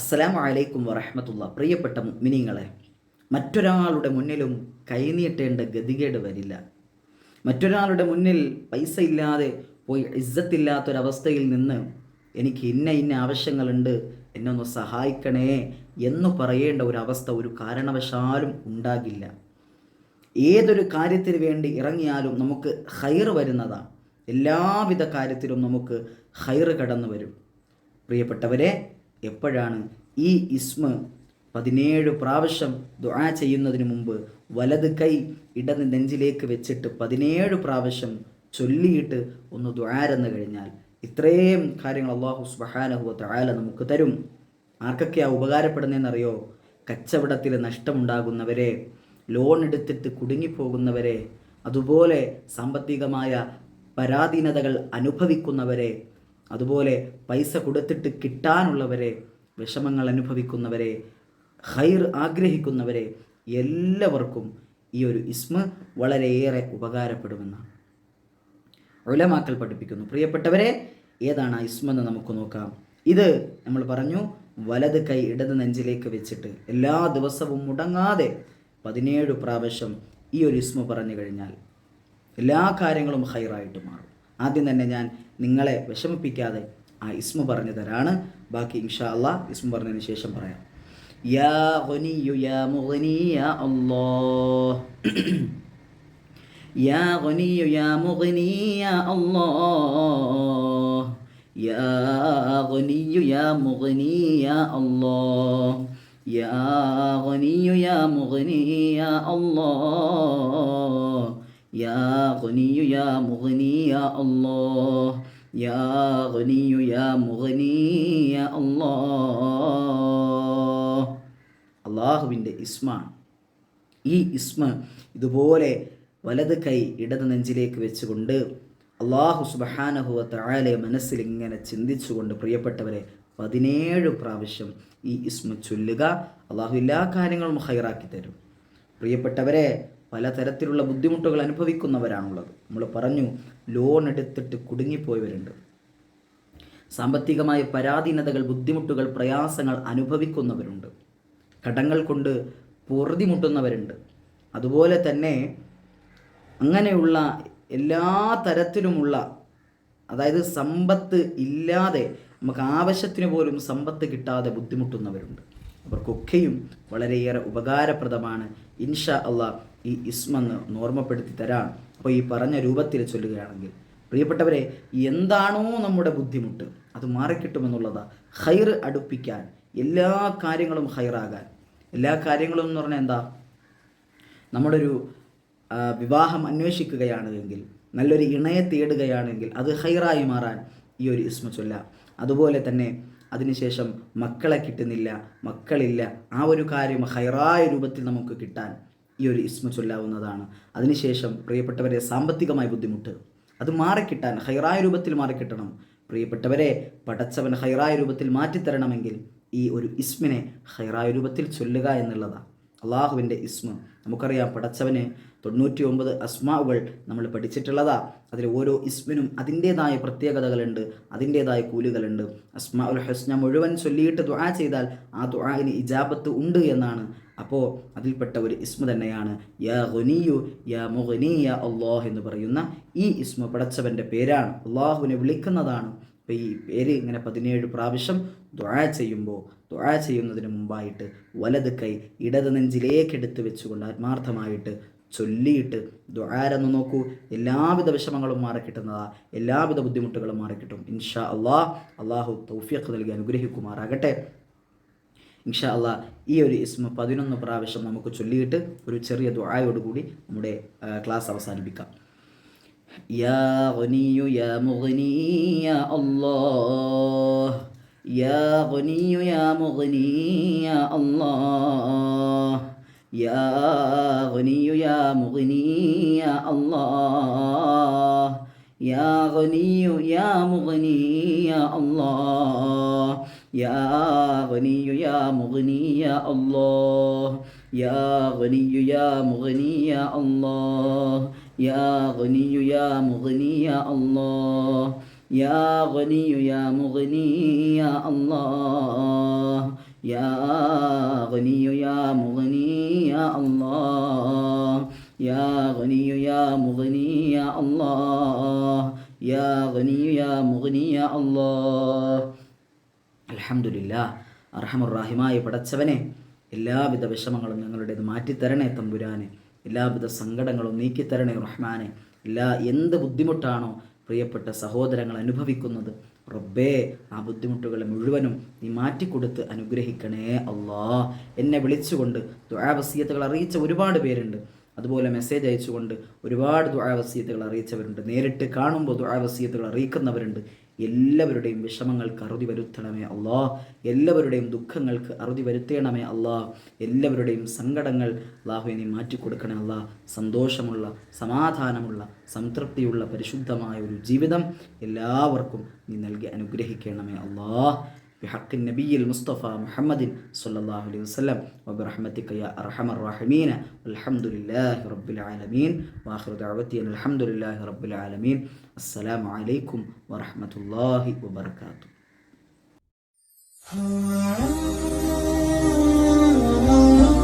അസ്സലാമു അലൈക്കും വറഹമത്തുള്ള പ്രിയപ്പെട്ട മിനിങ്ങളെ മറ്റൊരാളുടെ മുന്നിലും കൈനീട്ടേണ്ട ഗതികേട് വരില്ല. മറ്റൊരാളുടെ മുന്നിൽ പൈസ ഇല്ലാതെ പോയി ഇസ്സത്തില്ലാത്തൊരവസ്ഥയിൽ നിന്ന് എനിക്ക് ഇന്ന ഇന്ന ആവശ്യങ്ങളുണ്ട് എന്നെ ഒന്ന് സഹായിക്കണേ എന്ന് പറയേണ്ട ഒരു അവസ്ഥ ഒരു കാരണവശാലും ഉണ്ടാകില്ല. ഏതൊരു കാര്യത്തിന് വേണ്ടി ഇറങ്ങിയാലും നമുക്ക് ഹൈർ വരുന്നതാണ് എല്ലാവിധ കാര്യത്തിലും നമുക്ക് ഹൈർ കടന്നു വരും പ്രിയപ്പെട്ടവരെ എപ്പോഴാണ് ഈ ഇസ്മ പതിനേഴ് പ്രാവശ്യം ദുആ ചെയ്യുന്നതിന് മുമ്പ് വലത് കൈ ഇടത് നെഞ്ചിലേക്ക് വെച്ചിട്ട് പതിനേഴ് പ്രാവശ്യം ചൊല്ലിയിട്ട് ഒന്ന് ദുആരെന്ന് കഴിഞ്ഞാൽ ഇത്രയും കാര്യങ്ങൾ അള്ളാഹു സുബഹാനഹുവ തആല നമുക്ക് തരും. ആർക്കൊക്കെയാ ഉപകാരപ്പെടുന്നതെന്നറിയോ? കച്ചവടത്തിൽ നഷ്ടമുണ്ടാകുന്നവരെ ലോൺ എടുത്തിട്ട് കുടുങ്ങിപ്പോകുന്നവരെ അതുപോലെ സാമ്പത്തികമായ പരാധീനതകൾ അനുഭവിക്കുന്നവരെ അതുപോലെ പൈസ കൊടുത്തിട്ട് കിട്ടാനുള്ളവരെ വിഷമങ്ങൾ അനുഭവിക്കുന്നവരെ ഹൈർ ആഗ്രഹിക്കുന്നവരെ എല്ലാവർക്കും ഈ ഒരു ഇസ്മ വളരെയേറെ ഉപകാരപ്പെടുമെന്നാണ്. ഉലമാക്കൾ പഠിപ്പിക്കുന്നു. പ്രിയപ്പെട്ടവരെ ഏതാണ് ആ ഇസ്മെന്ന് നമുക്ക് നോക്കാം. ഇത് നമ്മൾ പറഞ്ഞു വലത് കൈ ഇടത് നെഞ്ചിലേക്ക് വെച്ചിട്ട് എല്ലാ ദിവസവും മുടങ്ങാതെ പതിനേഴ് പ്രാവശ്യം ഈ ഒരു ഇസ്മ പറഞ്ഞു കഴിഞ്ഞാൽ എല്ലാ കാര്യങ്ങളും ഹൈറായിട്ട് മാറും. ആദ്യം തന്നെ ഞാൻ നിങ്ങളെ വിഷമിപ്പിക്കാതെ ആ ഇസ്മു പറഞ്ഞു തരാണ്. ബാക്കി ഇൻഷാ അല്ലാ ഇസ്മു പറഞ്ഞതിന് ശേഷം പറയാം. യാ ഗനിയു യാ മുഗനി യാ അല്ലാഹ്. യാ യാ യാ അല്ലാഹ്. യാ യാ യാ അല്ലാഹ്. يا غني يا مغني يا الله يا غني يا مغني يا الله അള്ളാഹുവിൻ്റെ ഇസ്മാണ് ഈ ഇസ്മ ഇതുപോലെ വലത് കൈ ഇടത് നെഞ്ചിലേക്ക് വെച്ചുകൊണ്ട് അള്ളാഹു സുബഹാനഹുവ തായാലെ മനസ്സിൽ ഇങ്ങനെ ചിന്തിച്ചുകൊണ്ട് പ്രിയപ്പെട്ടവരെ പതിനേഴ് പ്രാവശ്യം ഈ ഇസ്മ ചൊല്ലുക അള്ളാഹു എല്ലാ കാര്യങ്ങളും ഹൈറാക്കി തരും പ്രിയപ്പെട്ടവരെ പലതരത്തിലുള്ള ബുദ്ധിമുട്ടുകൾ അനുഭവിക്കുന്നവരാണുള്ളത്. നമ്മൾ പറഞ്ഞു ലോൺ എടുത്തിട്ട് കുടുങ്ങിപ്പോയവരുണ്ട്. സാമ്പത്തികമായ പരാധീനതകൾ ബുദ്ധിമുട്ടുകൾ പ്രയാസങ്ങൾ അനുഭവിക്കുന്നവരുണ്ട്. കടങ്ങൾ കൊണ്ട് പൊറുതിമുട്ടുന്നവരുണ്ട് അതുപോലെ തന്നെ അങ്ങനെയുള്ള എല്ലാ തരത്തിലുമുള്ള അതായത് സമ്പത്ത് ഇല്ലാതെ നമുക്ക് ആവശ്യത്തിന് പോലും സമ്പത്ത് കിട്ടാതെ ബുദ്ധിമുട്ടുന്നവരുണ്ട്. അവർക്കൊക്കെയും വളരെയേറെ ഉപകാരപ്രദമാണ്. ഇൻഷാ അള്ളാഹ് ഈ ഇസ്മെന്ന് ഓർമ്മപ്പെടുത്തി തരാം. അപ്പോൾ ഈ പറഞ്ഞ രൂപത്തിൽ ചൊല്ലുകയാണെങ്കിൽ പ്രിയപ്പെട്ടവരെ എന്താണോ നമ്മുടെ ബുദ്ധിമുട്ട് അത് മാറിക്കിട്ടുമെന്നുള്ളതാ. ഹൈർ അടുപ്പിക്കാൻ എല്ലാ കാര്യങ്ങളും ഹൈറാകാൻ എല്ലാ കാര്യങ്ങളും എന്ന് പറഞ്ഞാൽ എന്താ? നമ്മളൊരു വിവാഹം അന്വേഷിക്കുകയാണെങ്കിൽ നല്ലൊരു ഇണയെ തേടുകയാണെങ്കിൽ അത് ഹൈറായി മാറാൻ ഈ ഒരു ഇസ്മ ചൊല്ലാം. അതുപോലെ തന്നെ അതിനുശേഷം മക്കളെ കിട്ടുന്നില്ല മക്കളില്ല ആ ഒരു കാര്യം ഹൈറായ രൂപത്തിൽ നമുക്ക് കിട്ടാൻ ഈ ഒരു ഇസ്മ ചൊല്ലാവുന്നതാണ്. അതിനുശേഷം പ്രിയപ്പെട്ടവരെ സാമ്പത്തികമായ ബുദ്ധിമുട്ട്. അത് മാറിക്കിട്ടാൻ ഹൈറായ രൂപത്തിൽ മാറിക്കിട്ടണം. പ്രിയപ്പെട്ടവരെ പടച്ചവൻ ഹൈറായ രൂപത്തിൽ മാറ്റിത്തരണമെങ്കിൽ ഈ ഒരു ഇസ്മിനെ ഹൈറായ രൂപത്തിൽ ചൊല്ലുക എന്നുള്ളതാണ്. അള്ളാഹുവിന്റെ ഇസ്മ. നമുക്കറിയാം പടച്ചവന് തൊണ്ണൂറ്റി ഒമ്പത് അസ്മാവുകൾ നമ്മൾ പഠിച്ചിട്ടുള്ളതാ. അതിൽ ഓരോ ഇസ്മിനും അതിന്റേതായ പ്രത്യേകതകളുണ്ട് അതിന്റേതായ കൂലുകളുണ്ട്. അസ്മാ ഉൽ ഹസ്ന മുഴുവൻ ചൊല്ലിയിട്ട് ദുആ ചെയ്താൽ ആ ദുആന് ഇജാബത്ത് ഉണ്ട് എന്നാണ്. അപ്പോൾ അതിൽപ്പെട്ട ഒരു ഇസ്മ തന്നെയാണ്. യാ ഗുനിയു യാ മുഗനി യാ അള്ളാഹ് എന്ന് പറയുന്ന ഈ ഇസ്മ പടച്ചവന്റെ പേരാണ്. അള്ളാഹുവിനെ വിളിക്കുന്നതാണ്. അപ്പോൾ ഈ പേര് ഇങ്ങനെ പതിനേഴ് പ്രാവശ്യം ദുആ ചെയ്യുമ്പോൾ ദുആ ചെയ്യുന്നതിന് മുമ്പായിട്ട് വലത് കൈ ഇടത് നെഞ്ചിലേക്ക് എടുത്ത് വെച്ചുകൊണ്ട് ആത്മാർത്ഥമായിട്ട് ചൊല്ലിയിട്ട് ദുആരെന്ന് നോക്കൂ. എല്ലാവിധ വിഷമങ്ങളും മാറി കിട്ടുന്നതാ എല്ലാവിധ ബുദ്ധിമുട്ടുകളും മാറി കിട്ടും. ഇൻഷാ അള്ളാഹ് അള്ളാഹു തൗഫിയക്ക് നൽകി അനുഗ്രഹിക്കുമാറാകട്ടെ. ഇൻഷാ അള്ളാഹ് ഈ ഒരു ഇസ്മ പതിനൊന്ന് പ്രാവശ്യം നമുക്ക് ചൊല്ലിയിട്ട് ഒരു ചെറിയ ദുആയോടുകൂടി നമ്മുടെ ക്ലാസ് അവസാനിപ്പിക്കാം. يا غني يا مغني يا الله. يا غني يا مغني يا الله. يا غني يا مغني يا الله. يا غني يا مغني يا الله. يا غني يا مغني يا الله. يا غني يا مغني يا الله. يا غني يا مغني يا الله يا غني يا مغني يا الله يا غني يا مغني يا الله يا غني يا مغني يا الله يا غني يا مغني يا الله അലഹമുല്ല അർഹമുറാഹിമായ പടച്ചവനെ എല്ലാവിധ വിഷമങ്ങളും ഞങ്ങളുടേത് മാറ്റിത്തരണേ തമ്പുരാനെ എല്ലാവിധ സങ്കടങ്ങളും നീക്കിത്തരണേ റഹ്മാനെ. എല്ലാ എന്ത് ബുദ്ധിമുട്ടാണോ പ്രിയപ്പെട്ട സഹോദരങ്ങൾ അനുഭവിക്കുന്നത് റബ്ബേ ആ ബുദ്ധിമുട്ടുകളെ മുഴുവനും നീ മാറ്റിക്കൊടുത്ത് അനുഗ്രഹിക്കണേ അള്ളാ. എന്നെ വിളിച്ചുകൊണ്ട് ദുആവസീയത്തുകൾ അറിയിച്ച ഒരുപാട് പേരുണ്ട്. അതുപോലെ മെസ്സേജ് അയച്ചുകൊണ്ട് ഒരുപാട് ദുആവസീയത്തുകൾ അറിയിച്ചവരുണ്ട്. നേരിട്ട് കാണുമ്പോൾ ദുആവസീയത്തുകൾ അറിയിക്കുന്നവരുണ്ട്. എല്ലാവരുടെയും വിഷമങ്ങൾക്ക് അറുതി വരുത്തണമേ അള്ളാ. എല്ലാവരുടെയും ദുഃഖങ്ങൾക്ക് അറുതി വരുത്തണമേ അള്ളാ. എല്ലാവരുടെയും സങ്കടങ്ങൾ അള്ളാഹുവിനെ നീ മാറ്റിക്കൊടുക്കണേ അള്ളാ. സന്തോഷമുള്ള സമാധാനമുള്ള സംതൃപ്തിയുള്ള പരിശുദ്ധമായ ഒരു ജീവിതം എല്ലാവർക്കും നീ നൽകി അനുഗ്രഹിക്കണമേ അള്ളാ. بحق النبي المصطفى محمد صلى الله عليه وسلم وبرحمتك يا أرحم الراحمين. والحمد لله رب العالمين. وآخر دعوتي أن الحمد لله رب العالمين. السلام عليكم ورحمة الله وبركاته.